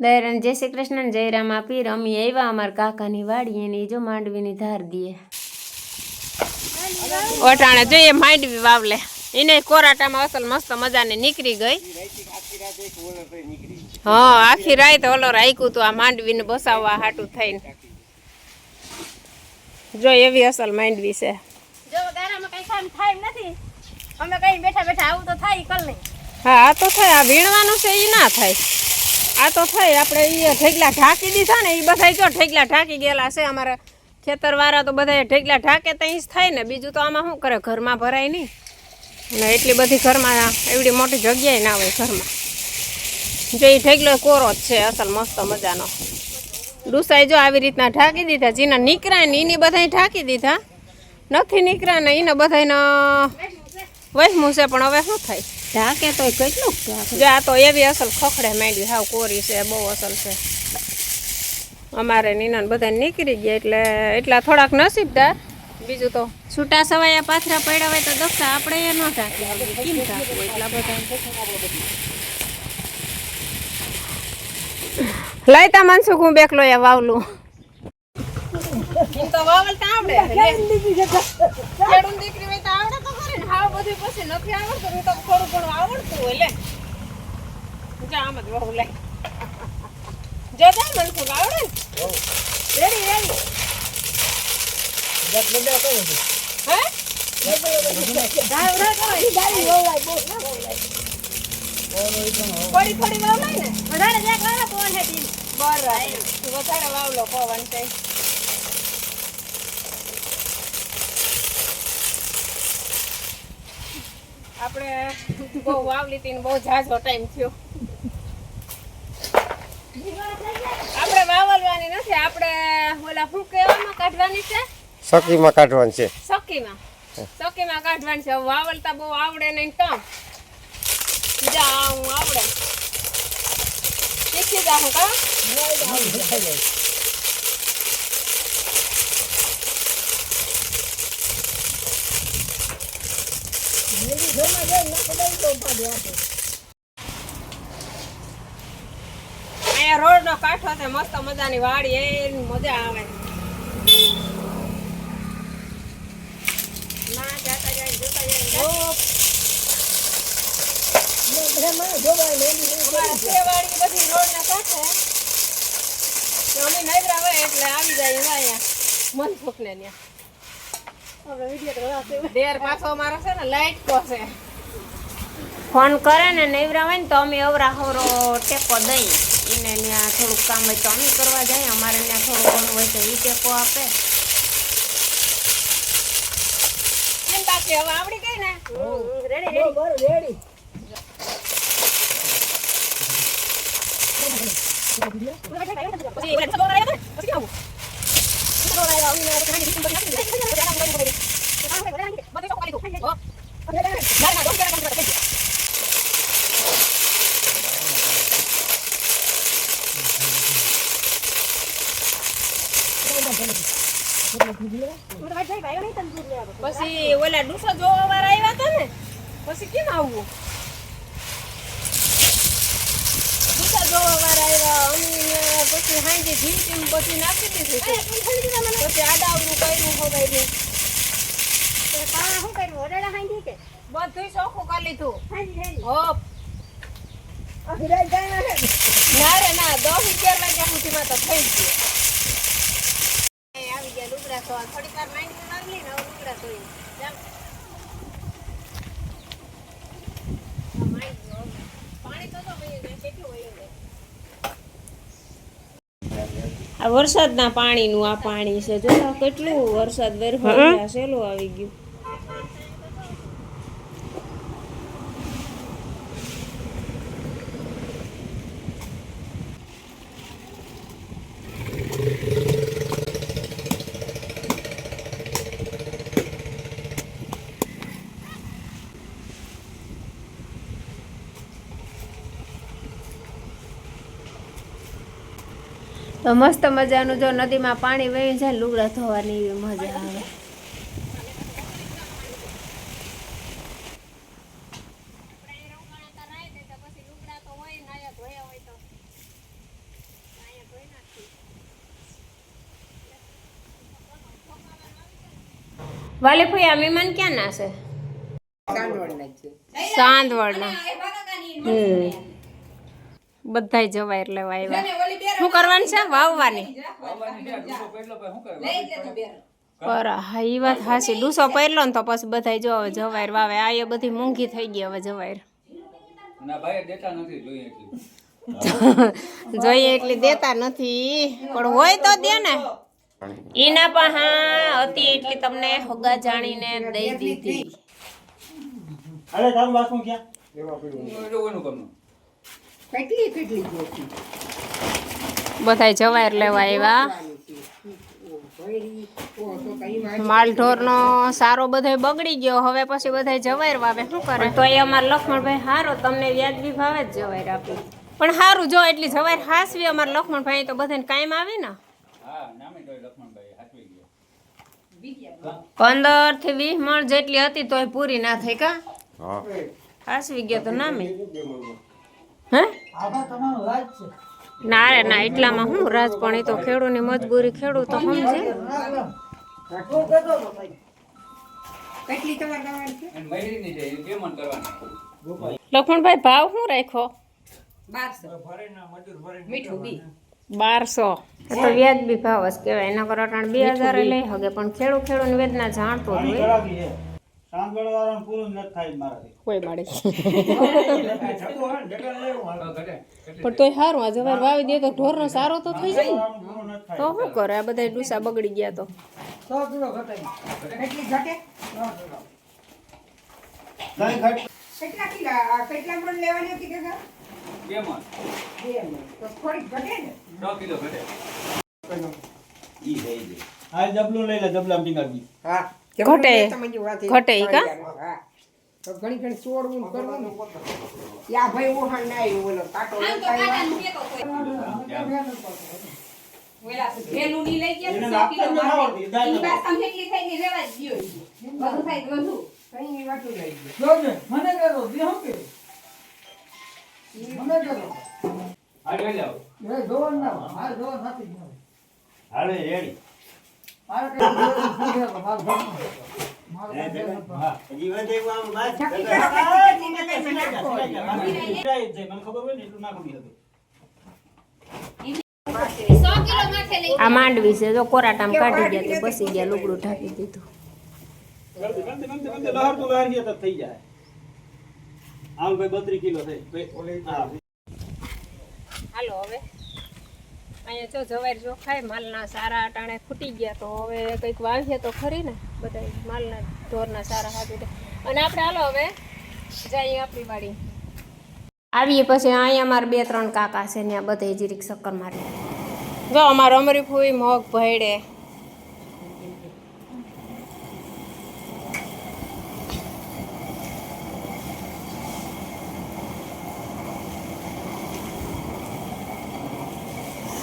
દયારામ જય શ્રી કૃષ્ણ જય રામ આપી. રમી આવ્યા અમારા કાકાની વાડી એને જો માંડવીની ધાર દીએ. ઓટાણે જોઈએ માંડવી વાવલે. એને કોરાટામાં અસલ મસ્ત મજાની નીકળી ગઈ. હા આખી રાત ઓલો રાખ્યું તું આ માંડવીને બસાવવા હાટું થઈને. જો એવી અસલ માંડવી છે. જો ગારામાં કઈ કામ થાય નથી? અમે કઈ બેઠા બેઠા આવું તો થાય કલ નહીં. હા તો થાય આ વીણવાનું છે એ ના થાય. આ તો થઈ આપણે એ ઠેકલા ઢાંકી દીધા ને એ બધા જો ઠેકલા ઢાંકી ગયેલા છે, અમારા ખેતરવાળા તો બધા ઠેકલા ઢાંકે તો જ થાય ને, બીજું તો આમાં શું કરે, ઘરમાં ભરાય નહીં. ને એટલી બધી ઘરમાં એવડી મોટી જગ્યાએ ના હોય ઘરમાં. જો એ ઠેકલો કોરો જ છે, અસલ મસ્ત મજાનો. ડુસાઈ જો આવી રીતના ઢાંકી દીધા, જેના નીકળ્યા ને એની બધાય ઢાંકી દીધા. નથી નીકળ્યા ને એને બધાને વહેમું છે, પણ હવે શું થાય? ઢાંકે તો કેટલું જો આ તો એવી અસલ ખખડે માંડવી હાવ કોરી છે બહુ અસલ છે અમારે નીના બધા નીકળી ગયા એટલે એટલા થોડાક નસીબદાર બીજું તો છૂટા સવાયા પાથરા પડ્યા હોય તો દક્ષા આપણે એ ન ઢાંકી કેમ ઢાંકવું એટલા બધા લાયતા મનસુખ હું બેકલો એ વાવલું તો વાવલતા આવડે દીકરી હોય તો આવડે તો ખરી ને હાવ બધું પછી નથી આવડતું હું તો થોડું ઘણું આવડતું હોય લે. જા આમ જ વહુ લે. જો જા મનસુખ આવડે? ને રેડી રેડી હે? થોડી થોડી વાવ ને. વધારે પવન બરાબર. વાવલો પવન છે આપણે બહુ વાવલી હતી બહુ ઝાઝો ટાઈમ થયો. આપણે વાવલવાની નથી આપણે ઓલા શું કહેવામાં કાઢવાની છે? સકીમાં કાઢવાની છે. સકીમાં સકીમાં કાઢવાની છે. વાવલતા બહુ આવડે નહીં તો જા હું આવડે. શીખી જાઉં કા અહીંયા રોડ નો કાંઠો છે મસ્ત મજાની વાડી એ મજા આવે. ના જાતા જાય જોતા જાય બધી રોડ ના કાંઠે. અમે નવરા હોય એટલે આવી જાય અહીંયા. મન ફૂકને ત્યાં દેર પાછો અમારો છે ને લાઈટ કો છે ફોન કરે ને નવરા હોય ને તો અમે અવરા હવરો ટેકો દઈ. એને ત્યાં થોડુંક કામ હોય તો અમે કરવા જાય. અમારે ત્યાં થોડું ઘણું હોય તો એ ટેકો આપે. હવે આવડી ગઈ ને? રેડી રેડી પછી ઓલા ડુસો જોવા વાળા આવ્યા હતા ને પછી કેમ આવવું બીજા જોવા વાળા આવ્યા અમે પછી હાંજે જીમ ટીમ બધી નાખી દીધી પછી આડાવડું કર્યું ખબર બધું ચોખ્ખું કરી લીધું. હોપ. ના રે ના દસ અગિયાર વાગ્યા સુધીમાં તો થઈ ગયું આવી ગયા લુગડા ધોવા થોડીક વાર માંડી મારી લઈને હવે લુગડા ધોઈ જામ. આ માંડી ધો. પાણી તો જો વયું જાય, કેટલું વયું જાય. આ વરસાદના પાણીનું આ પાણી છે. જો કેટલું વરસાદ વેરફા સેલું આવી ગયું. તો મસ્ત મજાનું જો નદીમાં પાણી વહી જાય લુગડા ધોવાની એવી મજા આવે. વાલે ભાઈ આ મહેમાન ક્યાં ના છે? સાંજવડના બધા જવાય એટલે વાયવા. શું કરવાનું છે? વાવવાની. પર હા એ વાત હાસી ડૂસો પહેરલો ને તો પછી બધાય જો હવે જવાયર વાવે. આ એ બધી મોંઘી થઈ ગઈ હવે જવાયર. ના ભાઈ દેતા નથી જોઈએ એટલી. દેતા નથી. પણ હોય તો દે ને. એના પણ હા હતી એટલી તમને હોગા જાણીને દઈ દીધી. અરે તારું વાસું ક્યાં? જોવાનું કમનું બધાય જવાયર લેવા આવ્યા. માલઢોરનો સારો બધાય બગડી ગયો. હવે પછી બધાય જવાયર વાવે. શું કરે? તો એ અમારે લક્ષ્મણભાઈ હારો. તમને વ્યાજબી ભાવે જ જવાયર આપી. પણ સારું જો એટલી જવાયર હાસવી અમાર લક્ષ્મણભાઈ તો બધાને કાયમ આવે ને. પંદરથી વીસ મણ જેટલી હતી તોય પૂરી ના થઈ કા? હાસવી ગયો તો નામે. હે. તમારું રાજ છે. ના રે ના એટલામાં હું? રાજ પણ એ તો ખેડૂની મજબૂરી ખેડૂત તો સમજે લખમણભાઈ ભાવ શું રાખ્યો? બારસો. એ તો વ્યાજબી ભાવ જ કહેવાય. એના અટાણ બે હજાર લઈ શકે પણ ખેડૂત ખેડૂત વેદના જાણતો હોય ખરાબી વાળાનું પૂરું નથી થાય મારાથી. કોઈ બાળી તો ઘટે કેટલી પણ તોય સારું આ જવાર વાવી દે તો ઢોરનો સારો તો થઈ જાય તો શું કરે? આ બધા ડૂસા બગડી ગયા તો. કઈ ઘટ? કેટલા કિલા? કેટલા મણ લેવાની હતી? કાકા બે મણ. બે મણ. તો થોડીક ઘટે ને? છ કિલો ઘટે. આ જબલું લઈ લે જબલા ટીંગાડી હા. ઘટે. ઘટે કા? હા ઘણી ઘણી ચોરવું કરવું યા ભાઈ ઓહણ ના આવ્યું બોલો કાંટો. ઓલા ભેલું ની લઈ ગયા કિલો જ ના દાળ ઈ વાત તમે એટલી થઈ ગઈ રેવા જ દ્યો બધું થાય બધું. કઈ વાતું લઈ ગયો લઈ જાઓ હાલે રેડી હા વાત છક્કી કરે. કરો. જાય છે, મને ખબર હોય ને એટલું નાખું હતું સો કિલો માટે લઈ આ માંડવી છે જો કોરાટામ કાઢી ગયા તે બસી ગયા લુગડું ઢાંકી દીધું. થઈ જાય આમ ભાઈ બત્રીસ કિલો થઈ હાલો હવે. અહીંયા જો જવાર જોખાય માલના સારા અટાણે ફૂટી ગયા તો હવે કંઈક વાવીએ તો ખરી ને બધા માલના ઢોરના સારા હાથું અને આપણે હાલો હવે જઈએ આપણી વાડી. આવીએ પછી અહીંયા અમારે બે ત્રણ કાકા છે ત્યાં બધા જીરીક શક્કર મારે. જો અમારો અમરી ફૂઈ મગ ભયડે.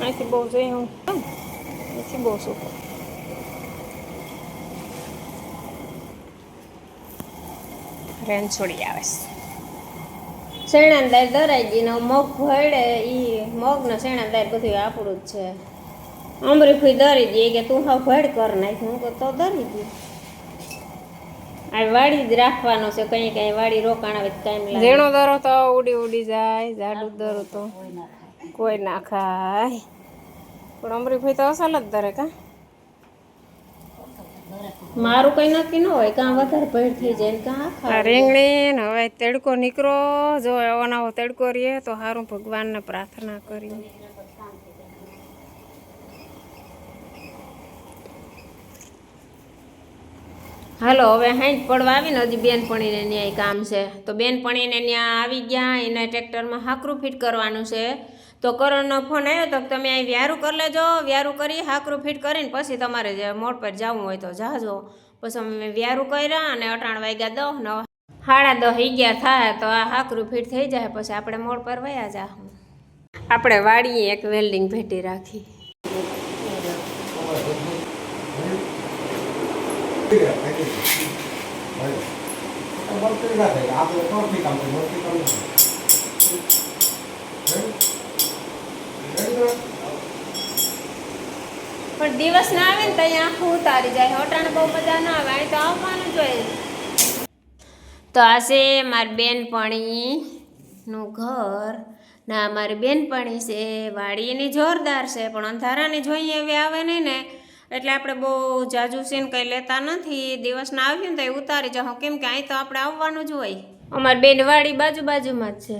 અહીંથી બહુ જઈ હું અહીંથી બહુ શું રેન છોડી આવે છે શેણાની દાળ દરાઈ ગઈ ને મગ ભળે એ મગ ને શેણાની દાળ બધું આપણું જ છે. અમરી ફૂઈ દરી દે કે તું હા ભેડ કર નાખ હું તો દરી દે આ વાડી જ રાખવાનો છે કઈ કઈ વાડી રોકાણ આવે ટાઈમ લાગે. ઝીણો દરો તો ઉડી ઉડી જાય જાડું દરો તો. કોઈ ના ખાય. પણ અમરીભાઈ તો અસલ જ ધરે કા? મારું કઈ નક્કી ન હોય કાં વધારે ભેળ થઈ જાય કાં આખા રીંગણી ને હવે તડકો નીકળો. જો એવો નવો તેડકો રહીએ તો સારું ભગવાનને પ્રાર્થના કરી હાલો હવે હાઈટ પડવા આવીને હજી બેનપણીને ન્યાય કામ છે. તો બેનપણીને ત્યાં આવી ગયા એને ટ્રેક્ટરમાં હાકરું ફિટ કરવાનું છે. તો કરણનો ફોન આવ્યો તો તમે અહીં વ્યારું કરી લેજો, વ્યારું કરી હાકરું ફિટ કરીને પછી તમારે જે મોડ પર જવું હોય તો જાજો. પછી અમે વ્યારું કર્યા અને અટાણ વાગ્યા દહ ને સાડા દહ અગિયાર થાય તો આ હાકરું ફિટ થઈ જાય, પછી આપણે મોડ પર વયા જા આપણે વાળીએ એક વેલ્ડિંગ ભેટી રાખી. પણ પણ દિવસ ના આવે ને ત્યાં આખું ઉતારી જાય. હોટાણ બહુ મજા ના આવે. અહીં તો આવવાનું જોઈએ તો આ છે મારી બેનપણીનું ઘર. ના, મારી બેનપણી છે વાડી એની જોરદાર છે, પણ અંધારાની જોઈએ એવી આવે નહીં ને. એટલે આપણે બહુ જાજુ સીન કંઈ લેતા નથી. દિવસના આવ્યું ને તો એ ઉતારી જાઉં. કેમ કે અહીં તો આપણે આવવાનું જ હોય. અમારી બેન વાડી બાજુ બાજુમાં જ છે.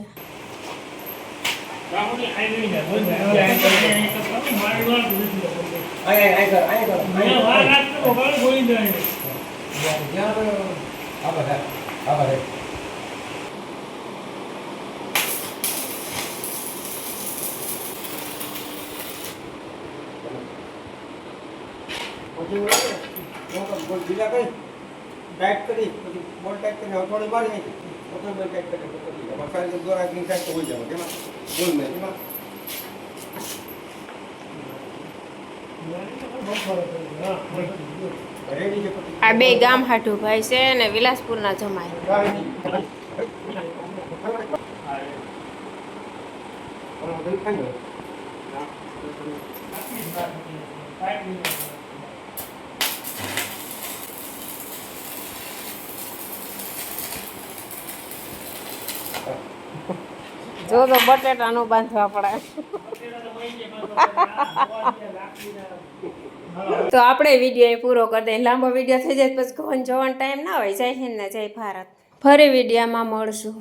પછી કઈ ટાઈટ કરી પછી બોલ ટાઈટ કરી હથોડી મારી ને આ બે ગામ હાઠુભાઈ છે ને વિલાસપુરના જમાય ગાળી નહીં. ઓલા બધું ખાઈ લો. જો તો બટેટાનું બાંધવા પડે. તો આપણે વીડિયો પૂરો કરી દઈએ. લાંબો વીડિયો થઈ જાય પછી કોણ જોવાનો ટાઈમ ના હોય. જય હિન્દ ને જય ભારત. ફરી વિડીયામાં મળશું.